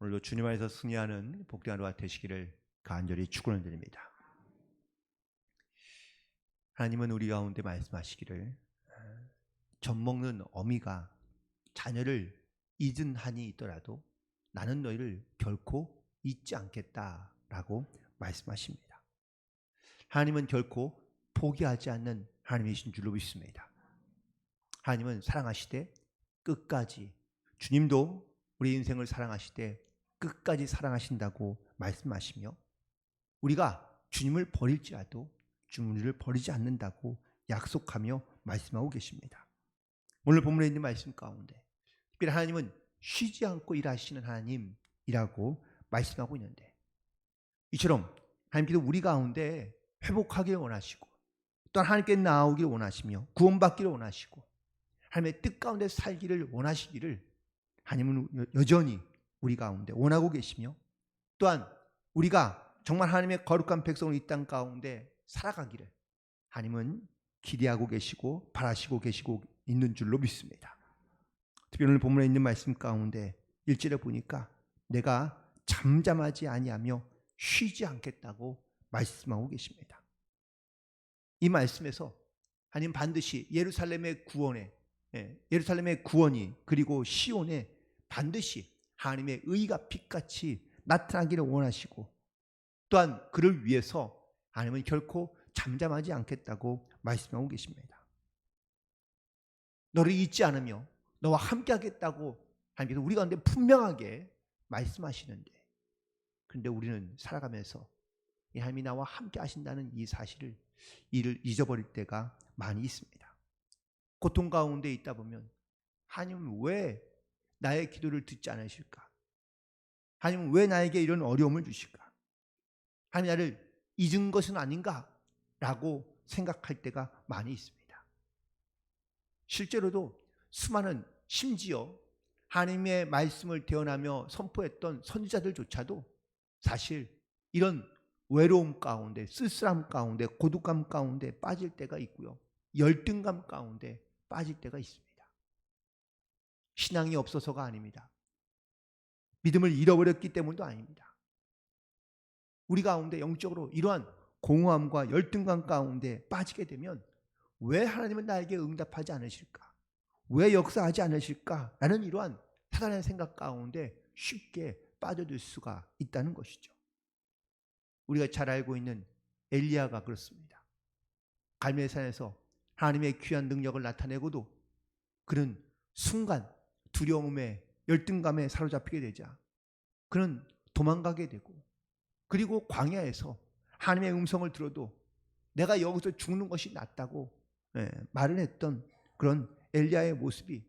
오늘도 주님 안에서 승리하는 복된 하루가 되시기를 간절히 축원을 드립니다. 하나님은 우리 가운데 말씀하시기를 젖 먹는 어미가 자녀를 잊은 한이 있더라도 나는 너희를 결코 잊지 않겠다라고 말씀하십니다. 하나님은 결코 포기하지 않는 하나님이신 줄로 믿습니다. 하나님은 사랑하시되 끝까지 주님도 우리 인생을 사랑하시되 끝까지 사랑하신다고 말씀하시며 우리가 주님을 버릴지라도 주님을 버리지 않는다고 약속하며 말씀하고 계십니다. 오늘 본문에 있는 말씀 가운데 특별히 하나님은 쉬지 않고 일하시는 하나님이라고 말씀하고 있는데 이처럼 하나님께서 우리 가운데 회복하기를 원하시고 또한 하나님께 나오기를 원하시며 구원받기를 원하시고 하나님의 뜻 가운데 살기를 원하시기를 하나님은 여전히 우리 가운데 원하고 계시며 또한 우리가 정말 하나님의 거룩한 백성을 이 땅 가운데 살아가기를 하나님은 기대하고 계시고 바라시고 계시고 있는 줄로 믿습니다. 특별히 오늘 본문에 있는 말씀 가운데 일절에 보니까 내가 잠잠하지 아니하며 쉬지 않겠다고 말씀하고 계십니다. 이 말씀에서 하나님 반드시 예루살렘의 구원에 예, 예루살렘의 구원이 그리고 시온에 반드시 하나님의 의가 빛같이 나타나기를 원하시고 또한 그를 위해서 하나님은 결코 잠잠하지 않겠다고 말씀하고 계십니다. 너를 잊지 않으며 너와 함께 하겠다고 하나님께서 우리 가운데 분명하게 말씀하시는데 그런데 우리는 살아가면서 이 하나님이 나와 함께 하신다는 이 사실을 이를 잊어버릴 때가 많이 있습니다. 고통 가운데 있다 보면 하나님은 왜 나의 기도를 듣지 않으실까? 하나님은 왜 나에게 이런 어려움을 주실까? 하나님 나를 잊은 것은 아닌가? 라고 생각할 때가 많이 있습니다. 실제로도 수많은 심지어 하나님의 말씀을 대언하며 선포했던 선지자들조차도 사실 이런 외로움 가운데 쓸쓸함 가운데 고독감 가운데 빠질 때가 있고요. 열등감 가운데 빠질 때가 있습니다. 신앙이 없어서가 아닙니다. 믿음을 잃어버렸기 때문도 아닙니다. 우리 가운데 영적으로 이러한 공허함과 열등감 가운데 빠지게 되면 왜 하나님은 나에게 응답하지 않으실까? 왜 역사하지 않으실까? 라는 이러한 사단의 생각 가운데 쉽게 빠져들 수가 있다는 것이죠. 우리가 잘 알고 있는 엘리야가 그렇습니다. 갈멜산에서 하나님의 귀한 능력을 나타내고도 그는 순간 두려움에 열등감에 사로잡히게 되자 그는 도망가게 되고 그리고 광야에서 하나님의 음성을 들어도 내가 여기서 죽는 것이 낫다고 예, 말을 했던 그런 엘리야의 모습이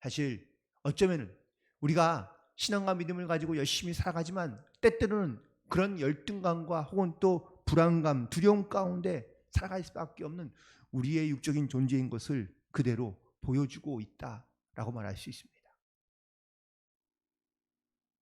사실 어쩌면 우리가 신앙과 믿음을 가지고 열심히 살아가지만 때때로는 그런 열등감과 혹은 또 불안감, 두려움 가운데 살아갈 수밖에 없는 우리의 육적인 존재인 것을 그대로 보여주고 있다 라고 말할 수 있습니다.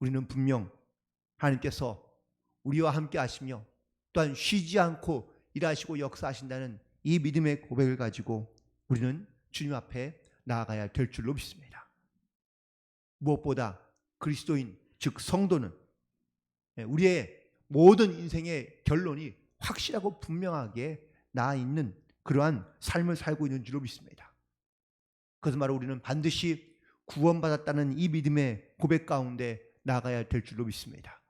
우리는 분명 하나님께서 우리와 함께 하시며 또한 쉬지 않고 일하시고 역사하신다는 이 믿음의 고백을 가지고 우리는 주님 앞에 나아가야 될 줄로 믿습니다. 무엇보다 그리스도인 즉 성도는 우리의 모든 인생의 결론이 확실하고 분명하게 나 있는 그러한 삶을 살고 있는 줄로 믿습니다. 그래서 말로 우리는 반드시 구원받았다는 이 믿음의 고백 가운데 나가야 될 줄로 믿습니다.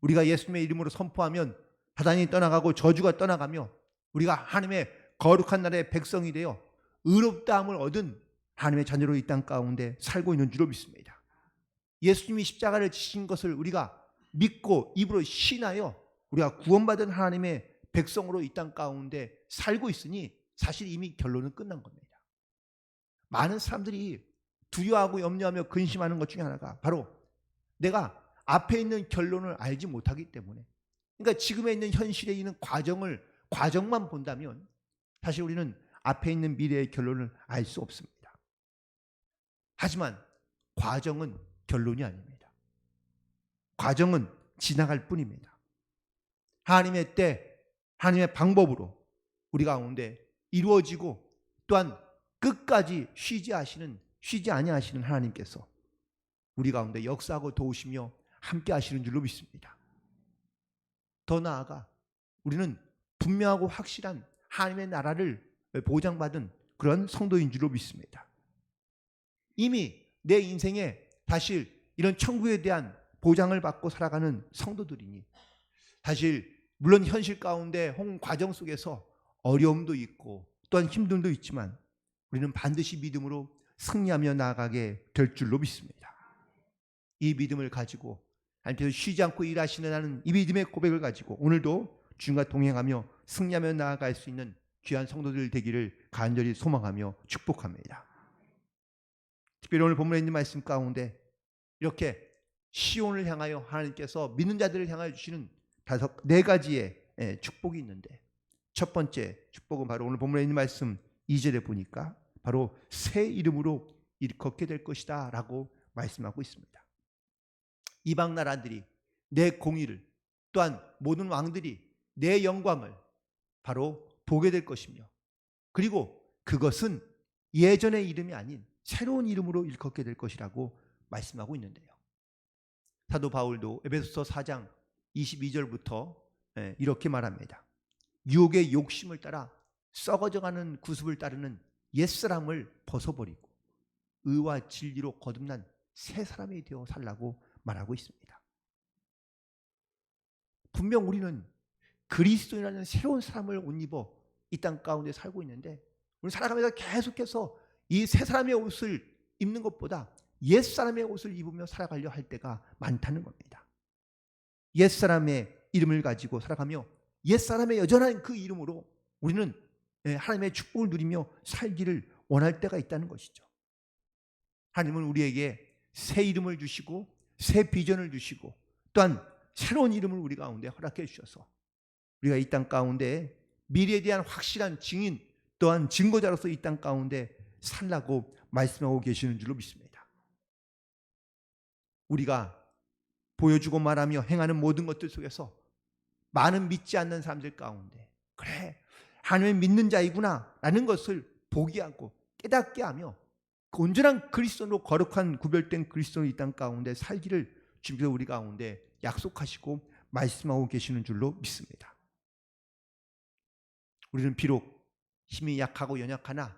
우리가 예수님의 이름으로 선포하면 사단이 떠나가고 저주가 떠나가며 우리가 하나님의 거룩한 나라의 백성이 되어 의롭다함을 얻은 하나님의 자녀로 이 땅 가운데 살고 있는 줄로 믿습니다. 예수님이 십자가를 지신 것을 우리가 믿고 입으로 신하여 우리가 구원받은 하나님의 백성으로 이 땅 가운데 살고 있으니 사실 이미 결론은 끝난 겁니다. 많은 사람들이 두려워하고 염려하며 근심하는 것 중에 하나가 바로 내가 앞에 있는 결론을 알지 못하기 때문에 그러니까 지금에 있는 현실에 있는 과정을 과정만 본다면 사실 우리는 앞에 있는 미래의 결론을 알 수 없습니다. 하지만 과정은 결론이 아닙니다. 과정은 지나갈 뿐입니다. 하나님의 때, 하나님의 방법으로 우리 가운데 이루어지고 또한 끝까지 쉬지 하시는 쉬지 아니하시는 하나님께서 우리 가운데 역사하고 도우시며 함께 하시는 줄로 믿습니다. 더 나아가 우리는 분명하고 확실한 하나님의 나라를 보장받은 그런 성도인 줄로 믿습니다. 이미 내 인생에 사실 이런 천국에 대한 보장을 받고 살아가는 성도들이니 사실 물론 현실 가운데 혹은 과정 속에서 어려움도 있고 또한 힘듦도 있지만 우리는 반드시 믿음으로 승리하며 나아가게 될 줄로 믿습니다. 이 믿음을 가지고 하나님께서 쉬지 않고 일하시는 이 믿음의 고백을 가지고 오늘도 주님과 동행하며 승리하며 나아갈 수 있는 귀한 성도들 되기를 간절히 소망하며 축복합니다. 특별히 오늘 본문에 있는 말씀 가운데 이렇게 시온을 향하여 하나님께서 믿는 자들을 향하여 주시는 다섯 네 가지의 예, 축복이 있는데 첫 번째 축복은 바로 오늘 본문에 있는 말씀 2절에 보니까 바로 새 이름으로 일컫게 될 것이다 라고 말씀하고 있습니다. 이방 나라들이 내 공의를 또한 모든 왕들이 내 영광을 바로 보게 될 것이며 그리고 그것은 예전의 이름이 아닌 새로운 이름으로 일컫게 될 것이라고 말씀하고 있는데요. 사도 바울도 에베소서 4장 22절부터 예, 이렇게 말합니다. 유혹의 욕심을 따라 썩어져가는 구습을 따르는 옛사람을 벗어버리고 의와 진리로 거듭난 새 사람이 되어 살라고 말하고 있습니다. 분명 우리는 그리스도인이라는 새로운 사람을 옷 입어 이 땅 가운데 살고 있는데 우리 살아가면서 계속해서 이 새 사람의 옷을 입는 것보다 옛 사람의 옷을 입으며 살아가려 할 때가 많다는 겁니다. 옛 사람의 이름을 가지고 살아가며 옛 사람의 여전한 그 이름으로 우리는 예, 하나님의 축복을 누리며 살기를 원할 때가 있다는 것이죠. 하나님은 우리에게 새 이름을 주시고 새 비전을 주시고 또한 새로운 이름을 우리 가운데 허락해 주셔서 우리가 이 땅 가운데 미래에 대한 확실한 증인 또한 증거자로서 이 땅 가운데 살라고 말씀하고 계시는 줄로 믿습니다. 우리가 보여주고 말하며 행하는 모든 것들 속에서 많은 믿지 않는 사람들 가운데 그래 하나님을 믿는 자이구나 라는 것을 보게 하고 깨닫게 하며 그 온전한 그리스도로 거룩한 구별된 그리스도의 이땅 가운데 살기를 주님께서 우리 가운데 약속하시고 말씀하고 계시는 줄로 믿습니다. 우리는 비록 힘이 약하고 연약하나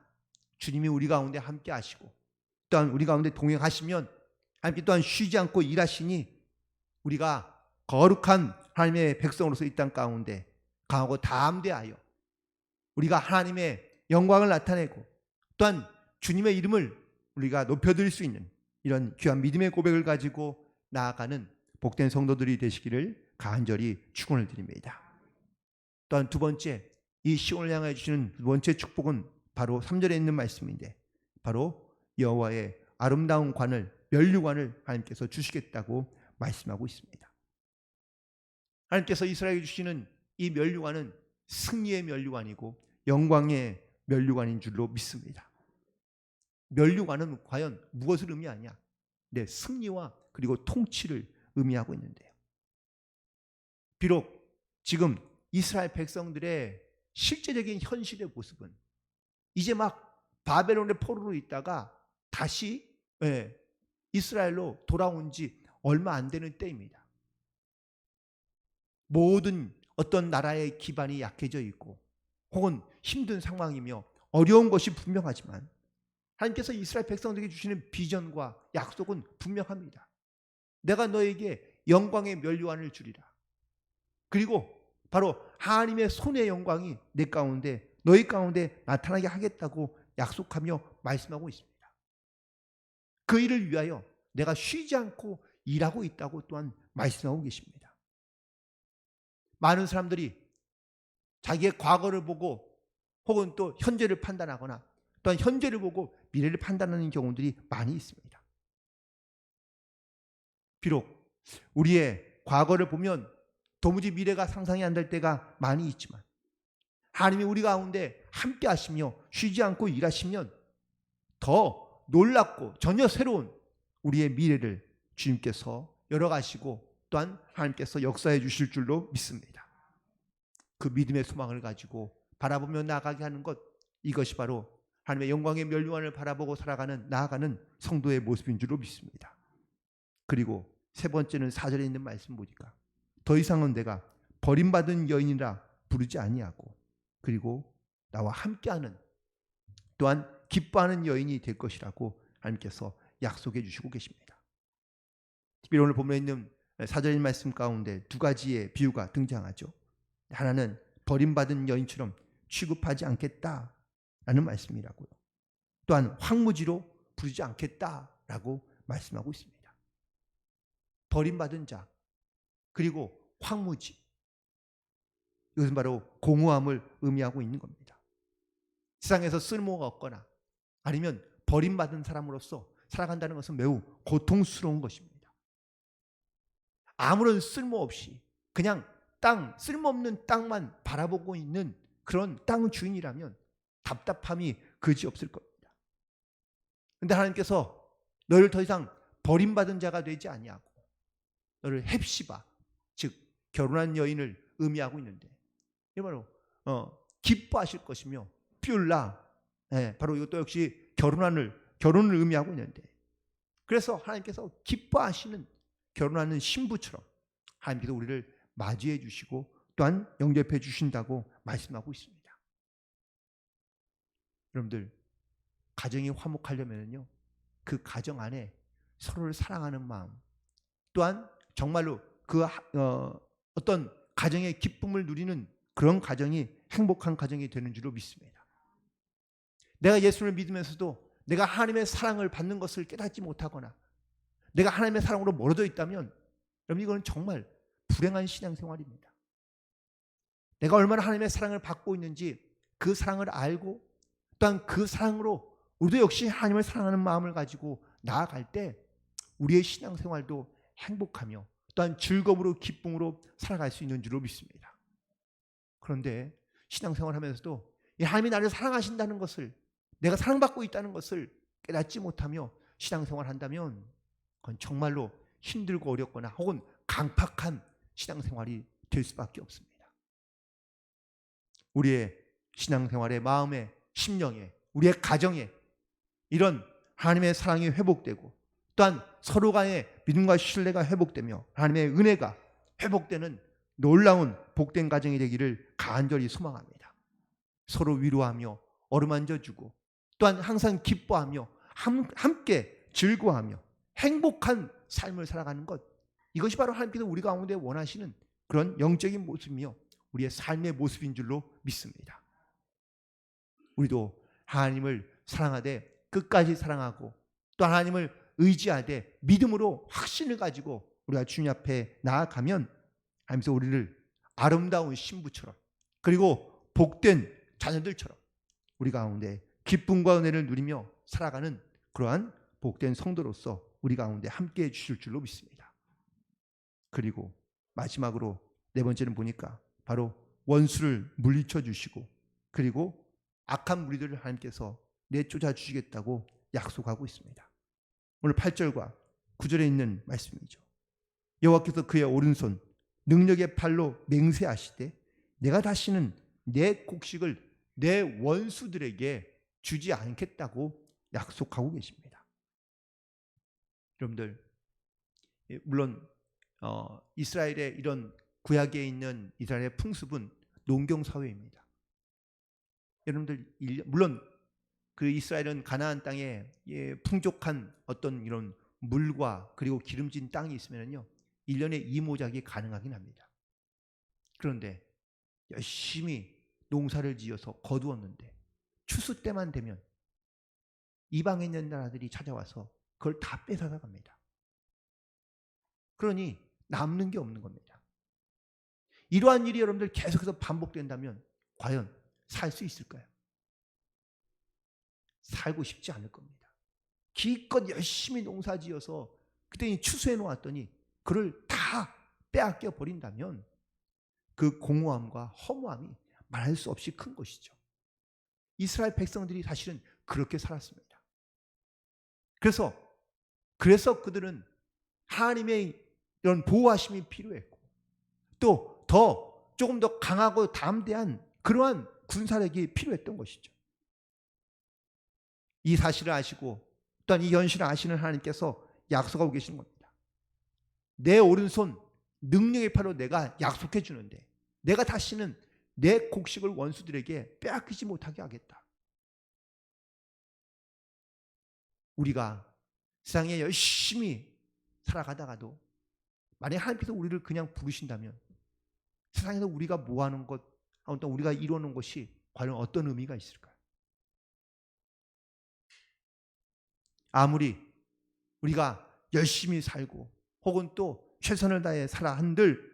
주님이 우리 가운데 함께 하시고 또한 우리 가운데 동행하시면 함께 또한 쉬지 않고 일하시니 우리가 거룩한 하나님의 백성으로서 이 땅 가운데 강하고 담대하여 우리가 하나님의 영광을 나타내고 또한 주님의 이름을 우리가 높여드릴 수 있는 이런 귀한 믿음의 고백을 가지고 나아가는 복된 성도들이 되시기를 간절히 축원을 드립니다. 또한 두 번째 이 시온을 향해 주시는 두 번째 축복은 바로 3절에 있는 말씀인데 바로 여호와의 아름다운 관을 면류관을 하나님께서 주시겠다고 말씀하고 있습니다. 하나님께서 이스라엘에 주시는 이 면류관은 승리의 면류관이고 영광의 면류관인 줄로 믿습니다. 면류관은 과연 무엇을 의미하냐? 네, 승리와 그리고 통치를 의미하고 있는데요. 비록 지금 이스라엘 백성들의 실제적인 현실의 모습은 이제 막 바벨론의 포로로 있다가 다시 예, 이스라엘로 돌아온 지 얼마 안 되는 때입니다. 모든 어떤 나라의 기반이 약해져 있고 혹은 힘든 상황이며 어려운 것이 분명하지만 하나님께서 이스라엘 백성들에게 주시는 비전과 약속은 분명합니다. 내가 너에게 영광의 멸류관을 주리라. 그리고 바로 하나님의 손의 영광이 내 가운데 너희 가운데 나타나게 하겠다고 약속하며 말씀하고 있습니다. 그 일을 위하여 내가 쉬지 않고 일하고 있다고 또한 말씀하고 계십니다. 많은 사람들이 자기의 과거를 보고 혹은 또 현재를 판단하거나 또한 현재를 보고 미래를 판단하는 경우들이 많이 있습니다. 비록 우리의 과거를 보면 도무지 미래가 상상이 안 될 때가 많이 있지만 하나님이 우리 가운데 함께 하시며 쉬지 않고 일하시면 더 놀랍고 전혀 새로운 우리의 미래를 주님께서 열어가시고 또한 하나님께서 역사해 주실 줄로 믿습니다. 그 믿음의 소망을 가지고 바라보며 나아가게 하는 것 이것이 바로 하나님의 영광의 멸류관을 바라보고 살아가는 나아가는 성도의 모습인 줄로 믿습니다. 그리고 세 번째는 사절에 있는 말씀 보니까 더 이상은 내가 버림받은 여인이라 부르지 아니하고 그리고 나와 함께하는 또한 기뻐하는 여인이 될 것이라고 하나님께서 약속해 주시고 계십니다. 특별히 오늘 본문에 있는 사절인 말씀 가운데 두 가지의 비유가 등장하죠. 하나는 버림받은 여인처럼 취급하지 않겠다라는 말씀이라고요. 또한 황무지로 부르지 않겠다라고 말씀하고 있습니다. 버림받은 자 그리고 황무지 이것은 바로 공허함을 의미하고 있는 겁니다. 세상에서 쓸모가 없거나 아니면 버림받은 사람으로서 살아간다는 것은 매우 고통스러운 것입니다. 아무런 쓸모 없이 그냥 땅, 쓸모없는 땅만 바라보고 있는 그런 땅 주인이라면 답답함이 그지 없을 겁니다. 근데 하나님께서 너를 더 이상 버림받은 자가 되지 아니하고 너를 헵시바 즉 결혼한 여인을 의미하고 있는데 이 바로 어, 기뻐하실 것이며 뷸라 예, 바로 이것도 역시 결혼을 결혼을 의미하고 있는데 그래서 하나님께서 기뻐하시는 결혼하는 신부처럼 하나님께서 우리를 맞이해 주시고 또한 영접해 주신다고 말씀하고 있습니다. 여러분들 가정이 화목하려면요 그 가정 안에 서로를 사랑하는 마음 또한 정말로 그 어, 어떤 가정의 기쁨을 누리는 그런 가정이 행복한 가정이 되는 줄로 믿습니다. 내가 예수를 믿으면서도 내가 하나님의 사랑을 받는 것을 깨닫지 못하거나 내가 하나님의 사랑으로 멀어져 있다면 여러분 이거는 정말 불행한 신앙생활입니다. 내가 얼마나 하나님의 사랑을 받고 있는지 그 사랑을 알고 또한 그 사랑으로 우리도 역시 하나님을 사랑하는 마음을 가지고 나아갈 때 우리의 신앙생활도 행복하며 또한 즐거움으로 기쁨으로 살아갈 수 있는 줄로 믿습니다. 그런데 신앙생활 하면서도 하나님이 나를 사랑하신다는 것을 내가 사랑받고 있다는 것을 깨닫지 못하며 신앙생활 한다면 그건 정말로 힘들고 어렵거나 혹은 강팍한 신앙생활이 될 수밖에 없습니다. 우리의 신앙생활의 마음에 심령에 우리의 가정에 이런 하나님의 사랑이 회복되고 또한 서로 간의 믿음과 신뢰가 회복되며 하나님의 은혜가 회복되는 놀라운 복된 가정이 되기를 간절히 소망합니다. 서로 위로하며 어루만져 주고 또한 항상 기뻐하며 함께 즐거워하며 행복한 삶을 살아가는 것 이것이 바로 하나님께서 우리 가운데 원하시는 그런 영적인 모습이며 우리의 삶의 모습인 줄로 믿습니다. 우리도 하나님을 사랑하되 끝까지 사랑하고 또 하나님을 의지하되 믿음으로 확신을 가지고 우리가 주님 앞에 나아가면 하면서 우리를 아름다운 신부처럼 그리고 복된 자녀들처럼 우리 가운데 기쁨과 은혜를 누리며 살아가는 그러한 복된 성도로서 우리 가운데 함께 해 주실 줄로 믿습니다. 그리고 마지막으로 네 번째는 보니까 바로 원수를 물리쳐 주시고 그리고 악한 무리들을 하나님께서 내쫓아 주시겠다고 약속하고 있습니다. 오늘 8절과 9절에 있는 말씀이죠. 여호와께서 그의 오른손 능력의 팔로 맹세하시되 내가 다시는 내 곡식을 내 원수들에게 주지 않겠다고 약속하고 계십니다. 여러분들 예, 물론 어, 이스라엘의 이런 구약에 있는 이스라엘의 풍습은 농경 사회입니다. 여러분들 물론 그 이스라엘은 가나안 땅에 예, 풍족한 어떤 이런 물과 그리고 기름진 땅이 있으면요. 1년에 이모작이 가능하긴 합니다. 그런데 열심히 농사를 지어서 거두었는데 추수 때만 되면 이방에 있는 나라들이 찾아와서 그걸 다 뺏어가 갑니다. 그러니 남는 게 없는 겁니다. 이러한 일이 여러분들 계속해서 반복된다면 과연 살 수 있을까요? 살고 싶지 않을 겁니다. 기껏 열심히 농사 지어서 그때 추수해 놓았더니 그를 다 빼앗겨 버린다면 그 공허함과 허무함이 말할 수 없이 큰 것이죠. 이스라엘 백성들이 사실은 그렇게 살았습니다. 그래서 그래서 그들은 하나님의 이런 보호하심이 필요했고 또 더 조금 더 강하고 담대한 그러한 군사력이 필요했던 것이죠. 이 사실을 아시고 또한 이 현실을 아시는 하나님께서 약속하고 계시는 겁니다. 내 오른손 능력의 팔로 내가 약속해 주는데 내가 다시는 내 곡식을 원수들에게 빼앗기지 못하게 하겠다. 우리가 세상에 열심히 살아가다가도 만약 하나님께서 우리를 그냥 부르신다면 세상에서 우리가 모아놓은 것, 아무튼 우리가 이루어놓은 것이 과연 어떤 의미가 있을까요? 아무리 우리가 열심히 살고 혹은 또 최선을 다해 살아 한들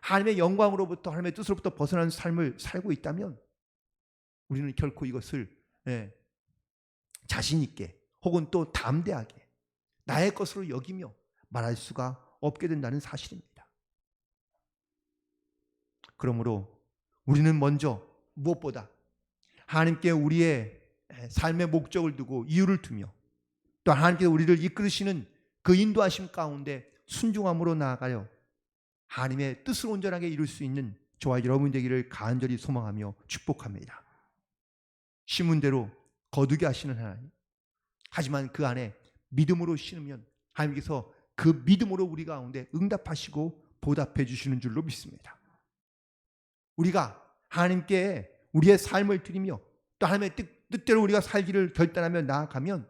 하나님의 영광으로부터 하나님의 뜻으로부터 벗어난 삶을 살고 있다면 우리는 결코 이것을 예, 자신 있게 혹은 또 담대하게 나의 것으로 여기며 말할 수가 없게 된다는 사실입니다. 그러므로 우리는 먼저 무엇보다 하나님께 우리의 삶의 목적을 두고 이유를 두며 또 하나님께서 우리를 이끌으시는 그 인도하심 가운데 순종함으로 나아가려 하나님의 뜻을 온전하게 이룰 수 있는 저와 여러분 되기를 간절히 소망하며 축복합니다. 심은 대로 거두게 하시는 하나님. 하지만 그 안에 믿음으로 신으면 하나님께서 그 믿음으로 우리 가운데 응답하시고 보답해 주시는 줄로 믿습니다. 우리가 하나님께 우리의 삶을 드리며 또 하나님의 뜻, 뜻대로 우리가 살기를 결단하며 나아가면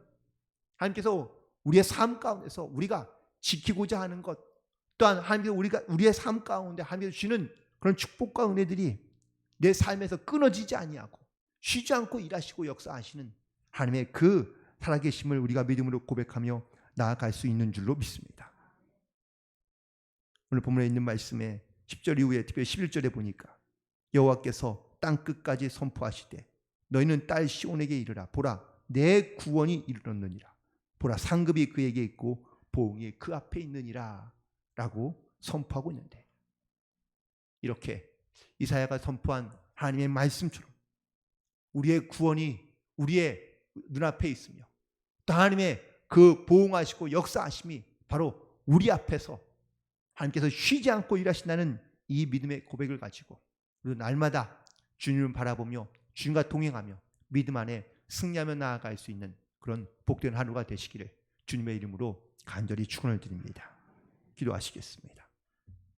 하나님께서 우리의 삶 가운데서 우리가 지키고자 하는 것 또한 하나님께서 우리가 우리의 삶 가운데 하나님께서 주시는 그런 축복과 은혜들이 내 삶에서 끊어지지 아니하고 쉬지 않고 일하시고 역사하시는 하나님의 그 살아계심을 우리가 믿음으로 고백하며 나아갈 수 있는 줄로 믿습니다. 오늘 본문에 있는 말씀에 10절 이후에 특별히 11절에 보니까 여호와께서 땅 끝까지 선포하시되 너희는 딸 시온에게 이르라. 보라 내 구원이 이르렀느니라. 보라 상급이 그에게 있고 보응이 그 앞에 있느니라. 라고 선포하고 있는데 이렇게 이사야가 선포한 하나님의 말씀처럼 우리의 구원이 우리의 눈앞에 있으며 또 하나님의 그 보응하시고 역사하심이 바로 우리 앞에서 하나님께서 쉬지 않고 일하신다는 이 믿음의 고백을 가지고 우리 날마다 주님을 바라보며 주님과 동행하며 믿음 안에 승리하며 나아갈 수 있는 그런 복된 하루가 되시기를 주님의 이름으로 간절히 축원을 드립니다. 기도하시겠습니다.